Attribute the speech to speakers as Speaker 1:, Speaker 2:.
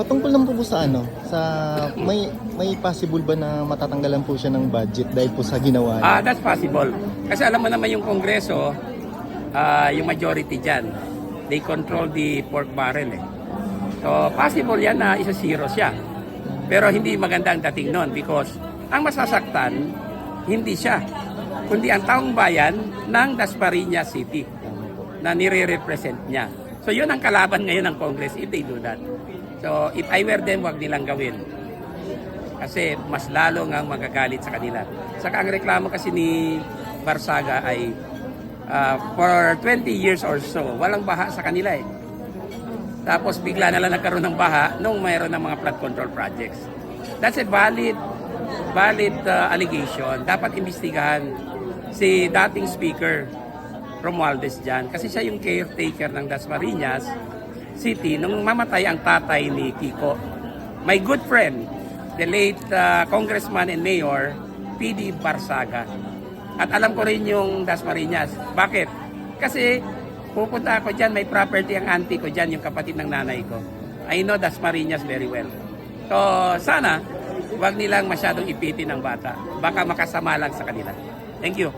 Speaker 1: Patungkol naman po, po sa ano, sa may may possible ba na matatanggalan po siya ng budget dahil po sa ginawa niya?
Speaker 2: Ah, that's possible. Kasi alam mo naman yung Kongreso, ah, yung majority dyan, they control the pork barrel eh. So, possible yan na isa zero siya. Pero hindi maganda ang dating nun because ang masasaktan, hindi siya, kundi ang taong bayan ng Dasmariñas City na nire-represent niya. So, yun ang kalaban ngayon ng Congress if they do that. So, if I were them, wag nilang gawin kasi mas lalo nga magagalit sa kanila. Saka ang reklamo kasi ni Barsaga ay ah, for 20 years or so, walang baha sa kanila eh. Tapos bigla na lang nagkaroon ng baha nung mayroon ng mga flood control projects. That's a valid valid ah, allegation. Dapat imbestigahan si dating speaker Romualdez dyan. Kasi siya yung caretaker ng Dasmariñas City nung mamatay ang tatay ni Kiko. My good friend, the late uh, congressman and mayor, P.D. Barsaga. At alam ko rin yung Dasmariñas. Bakit? Kasi pupunta ako dyan, may property ang auntie ko dyan, yung kapatid ng nanay ko. I know Dasmariñas very well. So, sana, wag nilang masyadong ipitin ng bata. Baka makasama lang sa kanila. Thank you.